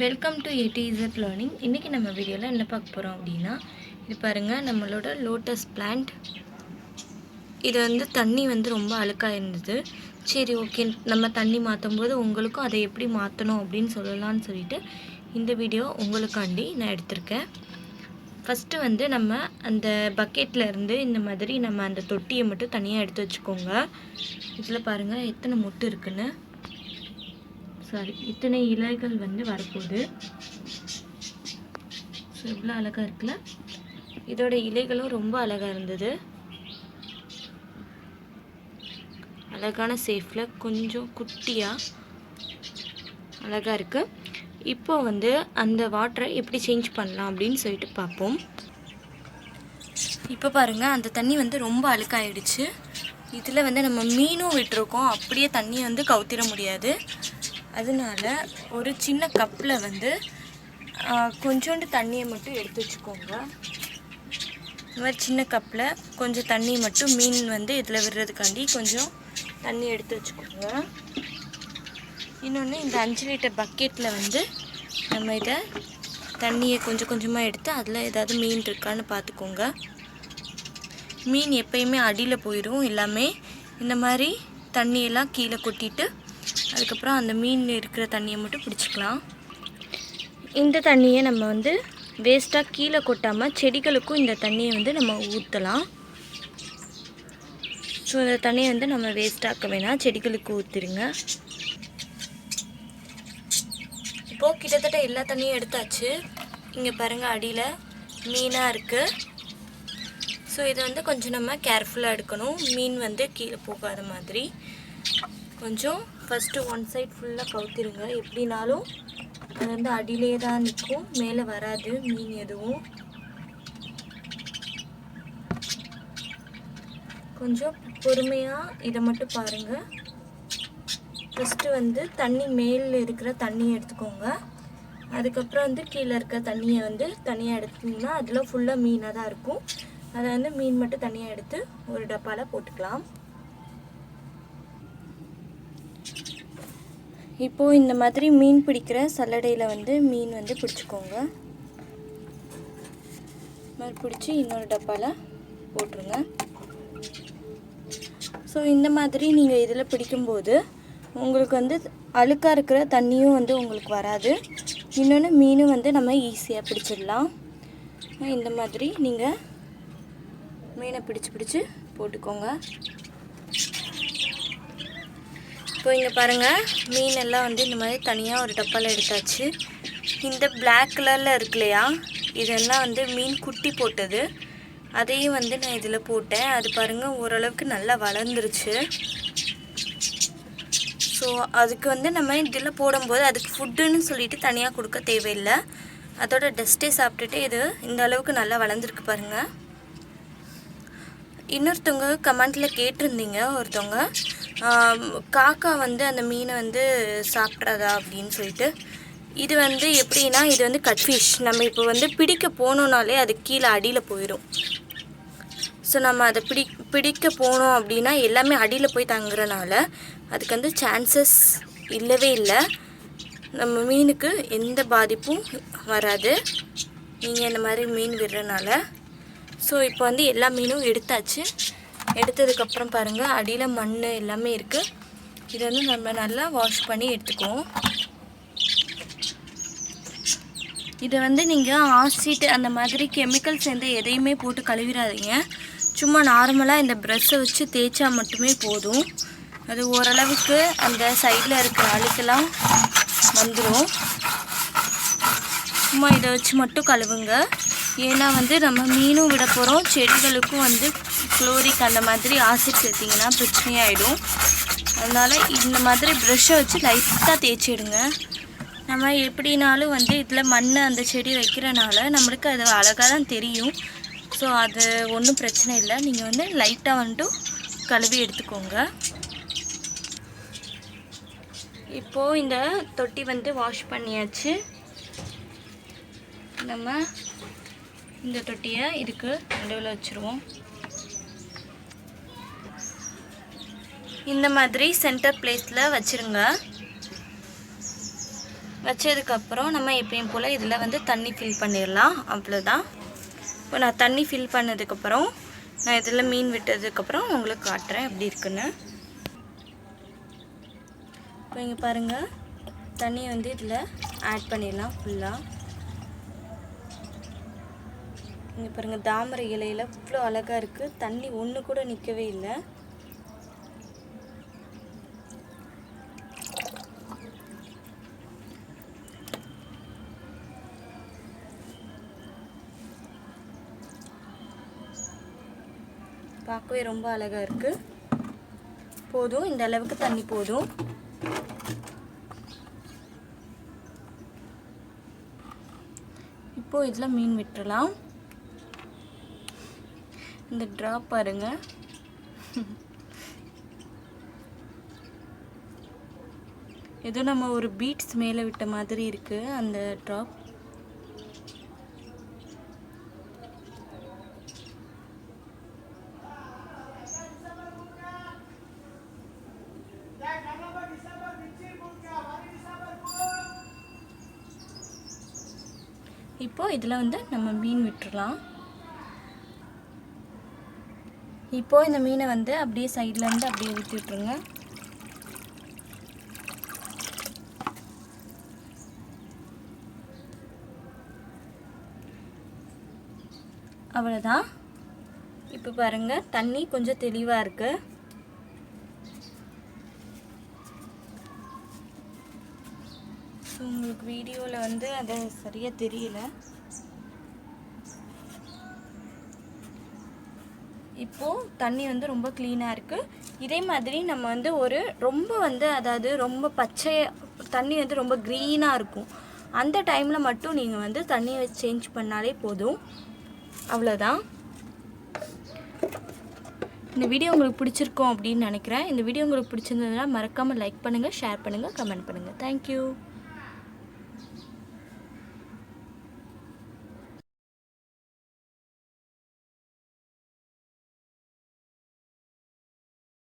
Welcome to ஏடிஇசட் learning இன்றைக்கி நம்ம வீடியோவில் என்ன பார்க்க போகிறோம் அப்படின்னா இது பாருங்கள் நம்மளோட லோட்டஸ் பிளான்ட் இது வந்து தண்ணி வந்து ரொம்ப அழுக்காக இருந்தது. சரி ஓகே நம்ம தண்ணி மாற்றும் போது உங்களுக்கும் அதை எப்படி மாற்றணும் அப்படின்னு சொல்லலாம்னு சொல்லிட்டு இந்த வீடியோ உங்களுக்காண்டி நான் எடுத்திருக்கேன். ஃபஸ்ட்டு வந்து நம்ம அந்த பக்கெட்டில் இருந்து இந்த மாதிரி நம்ம அந்த தொட்டியை மட்டும் தனியாக எடுத்து வச்சுக்கோங்க. இதில் பாருங்கள் எத்தனை மொட்டு இருக்குன்னு. சாரி இத்தனை இலைகள் வந்து வரப்போகுது. ஸோ இவ்வளோ அழகாக இருக்குல்ல? இதோட இலைகளும் ரொம்ப அழகாக இருந்தது. அழகான சேஃபில் கொஞ்சம் குட்டியாக அழகாக இருக்குது இப்போ வந்து அந்த வாட்டரை எப்படி சேஞ்ச் பண்ணலாம் அப்படின்னு சொல்லிட்டு பார்ப்போம். இப்போ பாருங்கள் அந்த தண்ணி வந்து ரொம்ப அழுக்காயிடுச்சு. இதில் வந்து நம்ம மீனும் விட்டுருக்கோம். அப்படியே தண்ணியை வந்து கவுத்திட முடியாது. அதனால ஒரு சின்ன கப்பில் வந்து கொஞ்சோண்டு தண்ணியை மட்டும் எடுத்து வச்சுக்கோங்க. இந்த மாதிரி சின்ன கப்பில் கொஞ்சம் தண்ணி மட்டும் மீன் வந்து இதில் விடுறதுக்காண்டி கொஞ்சம் தண்ணி எடுத்து வச்சுக்கோங்க. இன்னொன்று இந்த அஞ்சு லிட்டர் பக்கெட்டில் வந்து நம்ம இதை தண்ணியை கொஞ்சம் கொஞ்சமாக எடுத்து அதில் ஏதாவது மீன் இருக்கான்னு பார்த்துக்கோங்க மீன் எப்பயுமே அடியில் போயிடும் எல்லாமே இந்த மாதிரி தண்ணியெல்லாம் கீழே கொட்டிட்டு அதுக்கப்புறம் அந்த மீன் இருக்கிற தண்ணியை மட்டும் பிடிச்சிக்கலாம். இந்த தண்ணியை நம்ம வந்து வேஸ்ட்டாக கீழே கொட்டாமல் செடிகளுக்கும் இந்த தண்ணியை வந்து நம்ம ஊற்றலாம் ஸோ இந்த தண்ணியை வந்து நம்ம வேஸ்ட்டாக்க வேணாம். செடிகளுக்கு ஊற்றிடுங்க இப்போது கிட்டத்தட்ட எல்லா தண்ணியும் எடுத்தாச்சு. இங்கே பாருங்கள் அடியில் மீனாக இருக்குது ஸோ இதை வந்து கொஞ்சம் நம்ம கேர்ஃபுல்லாக எடுக்கணும். மீன் வந்து கீழே போகாத மாதிரி. கொஞ்சம் ஃபஸ்ட்டு ஒன் சைட் ஃபுல்லாக கவுத்திருங்க. எப்படினாலும் அது வந்து அடியிலே தான் நிற்கும். மேலே வராது மீன் எதுவும். கொஞ்சம் பொறுமையாக இதை மட்டும் பாருங்கள் ஃபஸ்ட்டு வந்து தண்ணி மேலே இருக்கிற தண்ணியை எடுத்துக்கோங்க. அதுக்கப்புறம் வந்து கீழே இருக்க தண்ணியை வந்து தனியாக எடுத்தீங்கன்னா அதில் ஃபுல்லாக மீனாக தான் இருக்கும். அதை வந்து மீன் மட்டும் தனியாக எடுத்து ஒரு டப்பாவில் போட்டுக்கலாம். இப்போது இந்த மாதிரி மீன் பிடிக்கிற சல்லடையில் வந்து மீன் வந்து பிடிச்சிக்கோங்க. மாதிரி பிடிச்சி இன்னொரு டப்பாவில் போட்டுருங்க. ஸோ இந்த மாதிரி நீங்கள் இதில் பிடிக்கும்போது உங்களுக்கு வந்து அழுக்காக இருக்கிற தண்ணியும் வந்து உங்களுக்கு வராது. இன்னொன்று மீனும் வந்து நம்ம ஈஸியாக பிடிச்சிடலாம். இந்த மாதிரி நீங்கள் மீனை பிடிச்சி பிடிச்சி போட்டுக்கோங்க. இப்போ இங்கே பாருங்கள் மீன் எல்லாம் வந்து இந்த மாதிரி தனியாக ஒரு டப்பாவில் எடுத்தாச்சு. இந்த பிளாக் கலரில் இருக்கு இல்லையா இதெல்லாம் வந்து மீன் குட்டி போட்டது. அதையும் வந்து நான் இதில் போட்டேன். அது பாருங்கள் ஓரளவுக்கு நல்லா வளர்ந்துருச்சு. ஸோ அதுக்கு வந்து நம்ம இதில் போடும்போது அதுக்கு ஃபுட்டுன்னு சொல்லிட்டு தனியாக கொடுக்க தேவையில்லை. அதோட டஸ்ட்டே சாப்பிட்டுட்டு இது இந்த அளவுக்கு நல்லா வளர்ந்துருக்கு பாருங்கள் இன்னொருத்தவங்க கமெண்ட்டில் கேட்டிருந்தீங்க ஒருத்தவங்க. காக்கா வந்து அந்த மீனை வந்து சாப்பிட்றதா அப்படின்னு சொல்லிட்டு. இது வந்து எப்படின்னா இது வந்து கட்ஃபிஷ் நம்ம இப்போ வந்து பிடிக்க போனோம்னாலே அது கீழே அடியில் போயிடும் ஸோ நம்ம அதை பிடி பிடிக்க போனோம் அப்படின்னா எல்லாமே அடியில் போய் தங்குறனால அதுக்கு வந்து சான்சஸ் இல்லவே இல்லை. நம்ம மீனுக்கு எந்த பாதிப்பும் வராது. நீங்கள் இந்த மாதிரி மீன் விடுறனால. ஸோ இப்போ வந்து எல்லா மீனும் எடுத்தாச்சு. எடுத்ததுக்கப்புறம் பாருங்கள் அடியில் மண் எல்லாமே இருக்குது இதை வந்து நம்ம நல்லா வாஷ் பண்ணி எடுத்துக்குவோம். இதை வந்து நீங்கள் ஆசிட் அந்த மாதிரி கெமிக்கல் சேர்ந்து எதையுமே போட்டு கழுவிடாதீங்க. சும்மா நார்மலாக இந்த ப்ரெஷ்ஷை வச்சு தேய்ச்சா மட்டுமே போதும். அது ஓரளவுக்கு அந்த சைடில் இருக்கிற அழுக்கெல்லாம் வந்துடும் சும்மா இதை வச்சு மட்டும் கழுவுங்க. ஏன்னா வந்து நம்ம மீனும் விட போகிறோம் செடிகளுக்கும் வந்து குளோரிக் அந்த மாதிரி ஆசிட் சேர்த்திங்கன்னா பிரச்சனையாயிடும். அதனால் இந்த மாதிரி ப்ரெஷ்ஷை வச்சு லைட்டாக தேய்ச்சிடுங்க நம்ம எப்படினாலும் வந்து இதில் மண் அந்த செடி வைக்கிறனால நம்மளுக்கு அது அழகாக தான் தெரியும். ஸோ அது ஒன்றும் பிரச்சனை இல்லை. நீங்கள் வந்து லைட்டாக வந்துட்டு கழுவி எடுத்துக்கோங்க. இப்போது இந்த தொட்டி வந்து வாஷ் பண்ணியாச்சு. நம்ம இந்த தொட்டியை இதுக்கு நடுவில் வச்சுருவோம். இந்த மாதிரி சென்டர் பிளேஸில் வச்சுருங்க. வச்சதுக்கப்புறம் நம்ம எப்பயும் போல் இதில் வந்து தண்ணி ஃபில் பண்ணிடலாம் அவ்வளோதான் இப்போ நான் தண்ணி ஃபில் பண்ணதுக்கப்புறம் நான் இதில் மீன் விட்டதுக்கப்புறம் உங்களுக்கு காட்டுறேன் எப்படி இருக்குன்னு. இப்போ இங்கே பாருங்கள் தண்ணியை வந்து இதில் ஆட் பண்ணிடலாம் ஃபுல்லாக இங்கே பாருங்கள் தாமரை இலையில் இவ்வளோ அழகாக இருக்குது தண்ணி ஒன்று கூட நிற்கவே இல்லை. பார்க்கவே ரொம்ப அழகாக இருக்குது போதும் இந்த அளவுக்கு தண்ணி போதும். இப்போது இதில் மீன் விட்டுறலாம் இந்த ட்ராப் பாருங்கள் ஏதோ நம்ம ஒரு பீட்ஸ் மேலே விட்ட மாதிரி இருக்குது அந்த ட்ராப் இப்போ இதில் வந்து நம்ம மீன் விட்டுடலாம். இப்போ இந்த மீனை வந்து அப்படியே சைடில் இருந்து அப்படியே ஊற்றி விட்ருங்க அவ்வளோதான் இப்போ பாருங்கள் தண்ணி கொஞ்சம் தெளிவாக இருக்குது ஸோ உங்களுக்கு வீடியோவில் வந்து அது சரியாக தெரியல. இப்போது தண்ணி வந்து ரொம்ப க்ளீனாக இருக்குது இதே மாதிரி நம்ம வந்து ஒரு ரொம்ப வந்து அதாவது ரொம்ப பச்சை தண்ணி வந்து ரொம்ப க்ரீனாக இருக்கும். அந்த டைமில் மட்டும் நீங்கள் வந்து தண்ணியை சேஞ்ச் பண்ணாலே போதும். அவ்வளோதான் இந்த வீடியோ உங்களுக்கு பிடிச்சிருக்கோம் அப்படின்னு நினைக்கிறேன். இந்த வீடியோ உங்களுக்கு பிடிச்சிருந்ததுன்னா மறக்காமல் லைக் பண்ணுங்கள் ஷேர் பண்ணுங்கள் கமெண்ட் பண்ணுங்கள் தேங்க்யூ